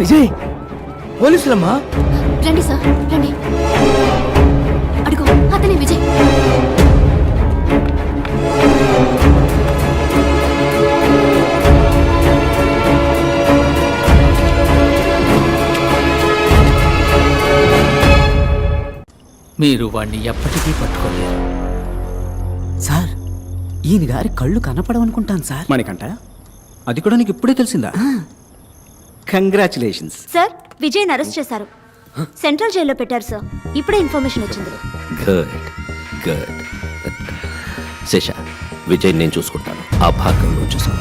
విజయ్ పోలీసులమ్మా? రండి సార్ రండి. అడుగు అతనే విజయ్. మీరు వాణ్ణి ఎప్పటికీ పట్టుకోలేరు. సార్ ఈయన గారి కళ్ళు కనపడవనుకుంటాను సార్. మణికంట అది కూడా నీకు ఇప్పుడే తెలిసిందా? కంగ్రాచులేషన్స్. సార్ విజయ్ అరెస్ట్ చేశారు. సెంట్రల్ జైల్లో పెట్టారు సార్. ఇప్పుడే ఇన్ఫర్మేషన్ వచ్చింది. Good good. శేష విజయ్ నేను చూసుకుంటాను. ఆ భాగంలో చూసాను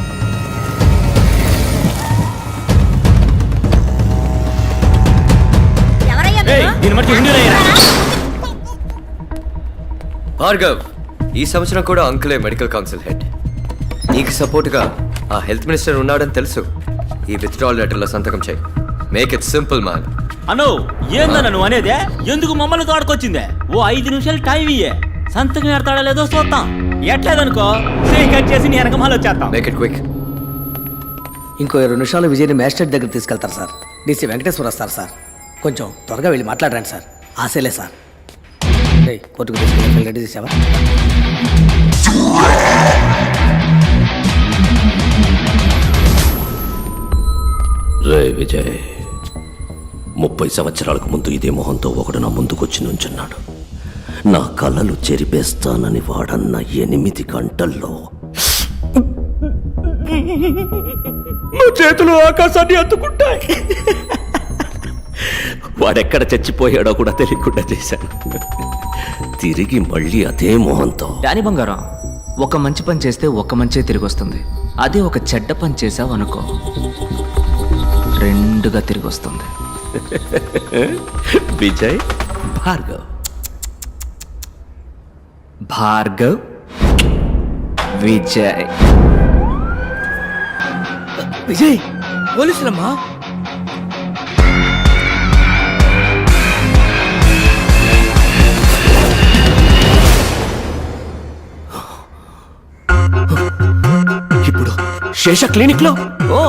భార్గవ్ ఈ సంవత్సరం కూడా అంకులే మెడికల్ కౌన్సిల్ హెడ్. నీకు సపోర్ట్గా ఆ హెల్త్ మినిస్టర్ ఉన్నాడని తెలుసు. ఈ విత్డ్రాల్ లెటర్లో సంతకం చేయి. మేక్ ఇట్ సింపుల్ మ్యాన్ అను ఏందన్న నువ్వు అనేదే? ఎందుకు మమ్మల్ని తోడుకొచ్చిందే? ఓ ఐదు నిమిషాలు టైం ఇయ్యే. సంతకం ఎడతాడా లేదో చూద్దాం. ఎట్లేదనుకో? చేయి కట్ చేసి నీ వెనకమాల వచ్చేస్తాం మేక్ ఇట్ క్విక్ ఇంకో ఇరవై నిమిషాలు విజయ్ని మ్యాజిస్ట్రేట్ దగ్గర తీసుకెళ్తారు సార్. డీసీ వెంకటేశ్వర వస్తారు సార్. కొంచెం త్వరగా వెళ్ళి మాట్లాడండి సార్. ఆశలే సార్. కోర్టుకు తీసుకెళ్ళి రెడీ చేసావా? రే విజయ్ ముప్పై సంవత్సరాలకు ముందు ఇదే మొహంతో ఒకడు నా ముందుకొచ్చి నుంచున్నాడు. నా కలలు చెరిపేస్తానని వాడన్న ఎనిమిది గంటల్లో. నా చేతులు ఆకాశాన్ని అందుకుంటాయి వాడెక్కడ చచ్చిపోయాడో కూడా తెలియకుండా చేశాను తిరిగి మళ్ళీ అదే మొహంతో. డాని బంగారం ఒక మంచి పని చేస్తే ఒక మంచే తిరిగి వస్తుంది అదే ఒక చెడ్డ పని చేసావు అనుకో రెండుగా తిరిగి వస్తుంది. విజయ్? భార్గవ్. భార్గవ్. విజయ్. విజయ్ పోలీసులమ్మా? ఇప్పుడు శేష క్లినిక్లో ఓ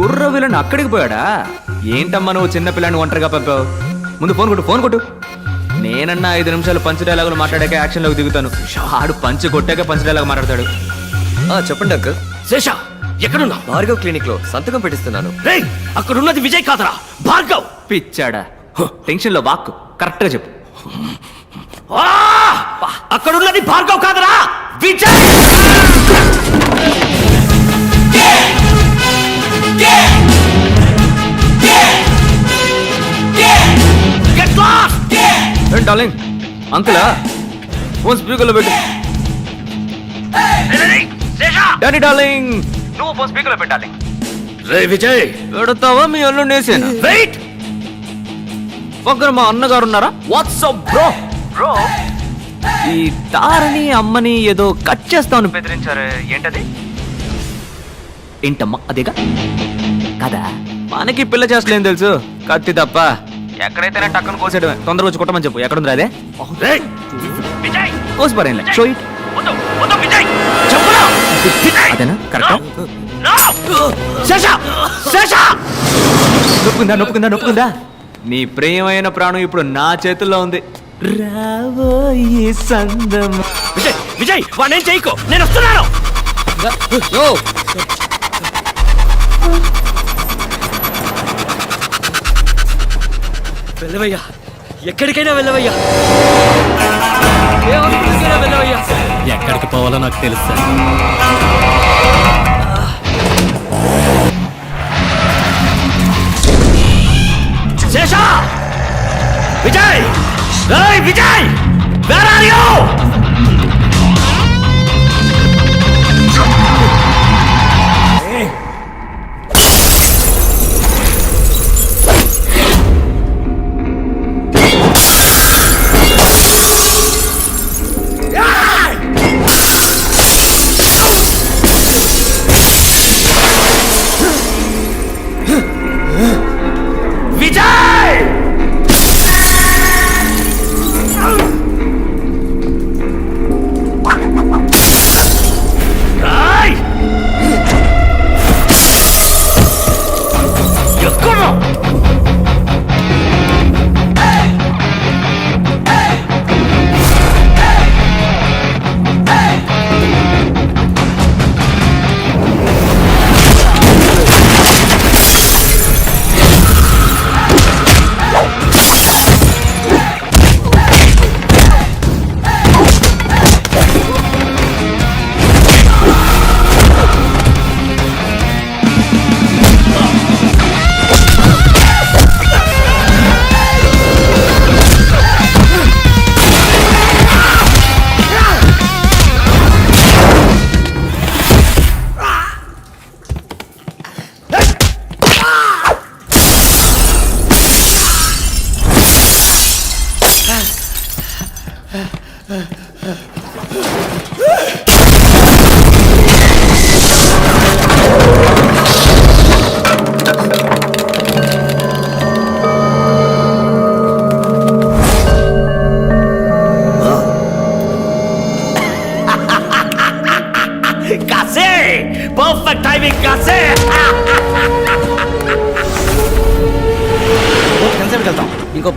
కుర్ర విలన్ అక్కడికి పోయాడా? ఏంటమ్మా నువ్వు చిన్న పిల్లని ఒంటరిగా పంపావు? ముందు ఫోన్ కొట్టు ఫోన్ కొట్టు. నేనన్నా ఐదు నిమిషాలు పంచ్ డైలాగులు మాట్లాడాక యాక్షన్లోకి దిగుతాను. ఆడు పంచ్ కొట్టాక పంచ్ డైలాగ్ మాట్లాడతాడు. ఆ, చెప్పండి అంకుల్ శేష ఎక్కడున్నా భార్గవ్ క్లినిక్లో సంతకం పెట్టిస్తున్నాను. రేయ్ అక్కడున్నది విజయ్ కాదరా భార్గవ్. పిచ్చాడా? టెన్షన్లో వాక్కు. కరెక్ట్గా చెప్పు. ఆ! అక్కడున్నది భార్గవ్ కాదరా విజయ్! ఏం డార్లింగ్? అంకులా? ఫోన్ స్పీకర్లో పెట్టు. Daddy darling. నువ్వు ఫోన్ స్పీకర్లో పెట్టాలి రే విజయ్. పెడతావా? మీ అల్లు నేసేనా? వెయిట్. పక్కన మా అన్నగారు ఉన్నారా? వాట్సాప్ బ్రో బ్రో ఈ తారని అమ్మని ఏదో కట్ చేస్తామని బెదిరించారు ఏంటది? ఏంటమ్మా అదేగా? కదా? మనకి పిల్ల చేస్తలేం తెలుసు. కత్తి తప్ప. ఎక్కడైతేనే టక్కన కోసేయడమే. తొందరగా వచ్చి కొట్టమని చెప్పు. ఎక్కడుంది అదే? రేయ్ విజయ్! కోసి పరేం షో ఇట్ అదేనా? కరెక్ట్? No! శేష! శేష! నొప్పుకుందా నొప్పుకుందా నొప్పుకుందా? నీ ప్రియమైన ప్రాణం ఇప్పుడు నా చేతుల్లో ఉంది. రాబోయే సందం విజయ్! విజయ్! వాడినేం చేయకు. నేను వస్తున్నాను. వెళ్ళవయ్యా. ఎక్కడికైనా వెళ్ళవయ్యా. ఏ హాస్పిటల్కైనా వెళ్ళవయ్యా. ఎక్కడికి పోవాలో నాకు తెలుసు శేష! విజయ్! రేయ్ విజయ్! వేర్ ఆర్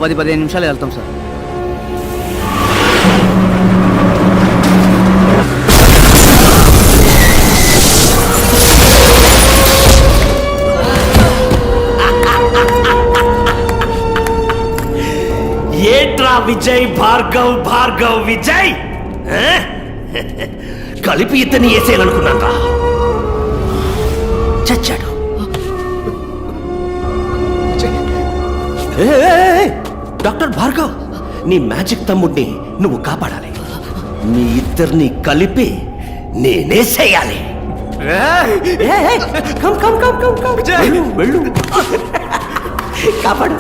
పది పదిహేను నిమిషాలు వెళ్తాం సార్. ఏంట్రా విజయ్ భార్గవ్ భార్గవ్ విజయ్? కలిపి ఇతన్ని వేసేయాలనుకున్నాను చచ్చాడు. ఏ, ఏ, ఏ, డాక్టర్ భార్గవ్ నీ మ్యాజిక్ తమ్ముడిని నువ్వు కాపాడాలి. మీ ఇద్దరిని కలిపి నేనేసేయాలి ఏ, ఏ, come come come come come. వెళ్ళు వెళ్ళు. కాపాడు. కమాన్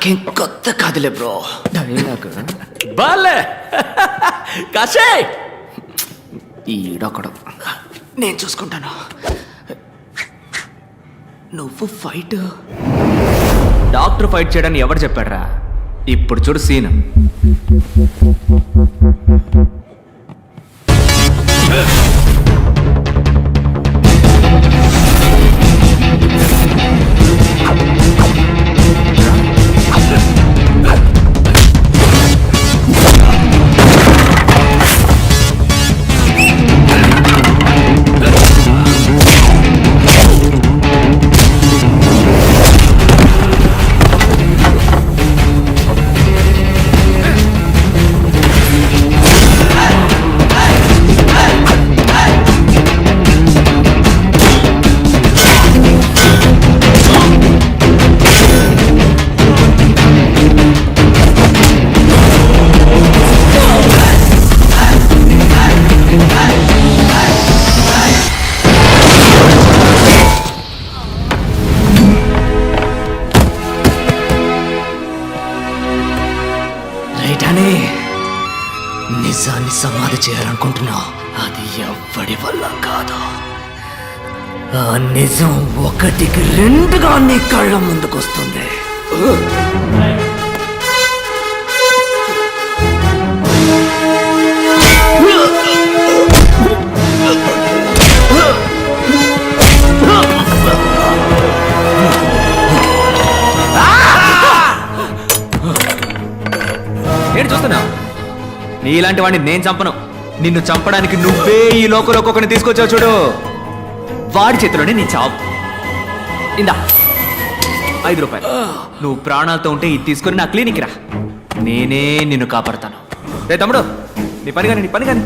నాకేం కొత్త కాదులే బ్రో. బాలే. కాశే. ఈడొకడు. నేను చూసుకుంటాను. నువ్వు ఫైట్. డాక్టర్ ఫైట్ చేయడానికి ఎవరు చెప్పాడురా? ఇప్పుడు చూడు సీన్. వల్ల కాదు. ఆ నిజం ఒకటికి రెండుగా నీ కళ్ళ ముందుకొస్తుంది. నేను చూస్తున్నా నీలాంటి వాడిని నేను చంపను. నిన్ను చంపడానికి నువ్వే ఈ లోకల్ ఒక్కొక్కరిని తీసుకొచ్చావు చూడు. వాడి చేతిలోనే నీ చావు. ఇందా. ఐదు రూపాయలు. నువ్వు ప్రాణాలతో ఉంటే ఇది తీసుకొని నా క్లినిక్ రా. నేనే నిన్ను కాపాడతాను. రే తమ్ముడు నీ పని కానీ నీ పని కానీ.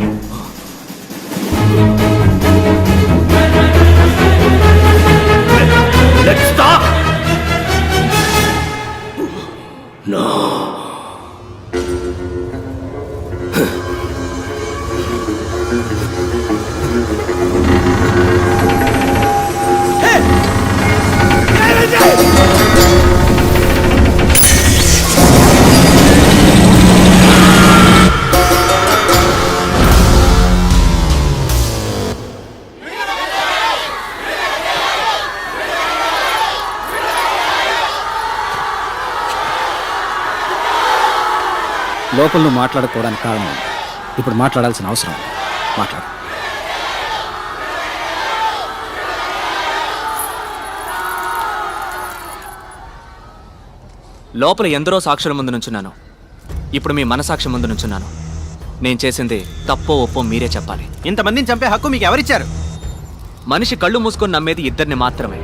లోపల నువ్వు మాట్లాడుకోవడానికి కారణం. ఇప్పుడు మాట్లాడాల్సిన అవసరం. మాట్లాడు. లోపల ఎందరో సాక్షుల ముందు నుంచున్నాను. ఇప్పుడు మీ మనసాక్షి ముందు నుంచున్నాను. నేను చేసింది తప్పో ఒప్పో మీరే చెప్పాలి. ఇంతమందిని చంపే హక్కు మీకు ఎవరిచ్చారు మనిషి కళ్ళు మూసుకొని నమ్మేది ఇద్దరిని మాత్రమే.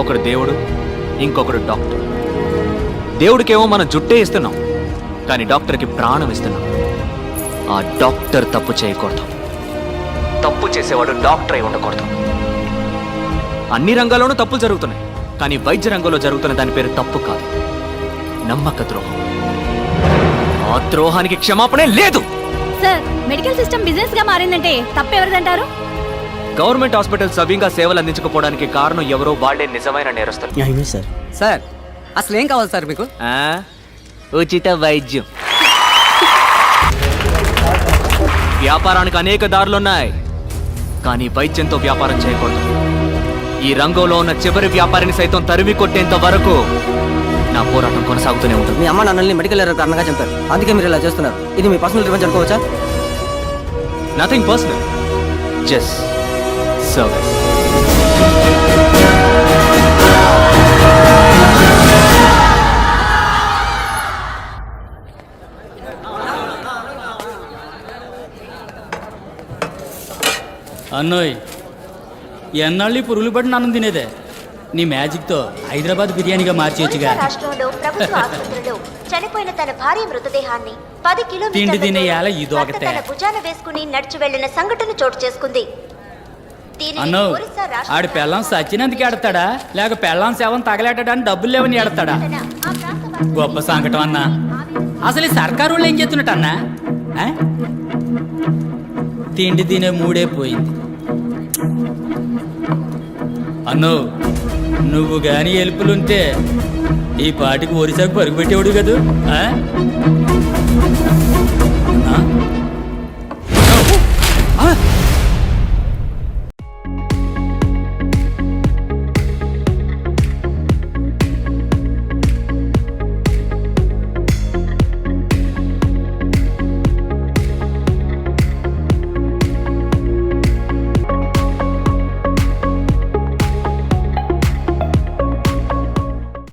ఒకడు దేవుడు ఇంకొకడు డాక్టర్. దేవుడికేమో మనం జుట్టే ఇస్తున్నాం. కానీ డాక్టర్కి ప్రాణం ఇస్తున్నాం. ఆ డాక్టర్ తప్పు చేయకూడదు. తప్పు చేసేవాడు డాక్టర్ అయి ఉండకూడదు. అన్ని రంగాల్లోనూ తప్పులు జరుగుతున్నాయి. కానీ వైద్య రంగంలో జరుగుతున్న దాని పేరు తప్పు కాదు. నమ్మక ద్రోహం. ఆ ద్రోహానికి క్షమాపణే లేదు. సార్ మెడికల్ సిస్టమ్ బిజినెస్గా మారిందంటే తప్పెవరిదంటారు? గవర్నమెంట్ హాస్పిటల్ సవ్యంగా సేవలు అందించకపోవడానికి కారణం ఎవరో వాళ్ళే నిజమైన నేరస్తులు. సార్? సార్ అసలు ఏం కావాలి సార్ మీకు? ఆ? ఉచిత వైద్యం. వ్యాపారానికి అనేక దారులున్నాయి కానీ వైద్యంతో వ్యాపారం చేయకూడదు. ఈ రంగంలో ఉన్న చివరి వ్యాపారిని సైతం తరిమి కొట్టేంత వరకు నా పోరాటం కొనసాగుతూనే ఉంటుంది. మీ అమ్మ నాన్నల్ని మెడికల్ ఎర్రర్ కారణంగా చంపారు. అందుకే మీరు ఇలా చేస్తున్నారు. ఇది మీ పర్సనల్ రివెంజ్ అనుకోవచ్చా? నథింగ్ పర్సనల్ జస్ట్ సర్వీస్ అన్నోయ్ ఎన్నాళ్ళు ఈ పురుగులు పడి నన్ను తినేదే? నీ మ్యాజిక్తో హైదరాబాద్ బిర్యానీగా మార్చేయచ్చుగా. రాష్ట్రంలో ప్రభుత్వ ఆసుపత్రిలో చనిపోయిన తన భార్య మృతదేహాన్ని పది తిండి తినే కిలోమీటర్ల యాల దూరం ఇదొకతే. భర్త తన భుజాన వేసుకుని నడిచి వెళ్ళిన సంఘటన చోటు చేసుకుంది. దీనిని అన్నో ఒరిస్సా రాష్ట్ర ఆడి పెళ్ళం సచ్చినందుకు ఎడతాడా లేక పెళ్ళం శవం తగలేటడానికి డబ్బులు లేవని ఎడతాడా ఆ ప్రాంత వాసులు గొప్ప సంకటం అన్నా. అసలు ఈ సర్కారు వాళ్ళు ఏం చేస్తున్నట్టు అన్నా? ఆ? తిండి తినే మూడే పోయింది. అన్నో నువ్వు గాని ఎలుపులుంటే ఈ పాటికి ఒరిసాకు పరుగు పెట్టేవాడు కదూ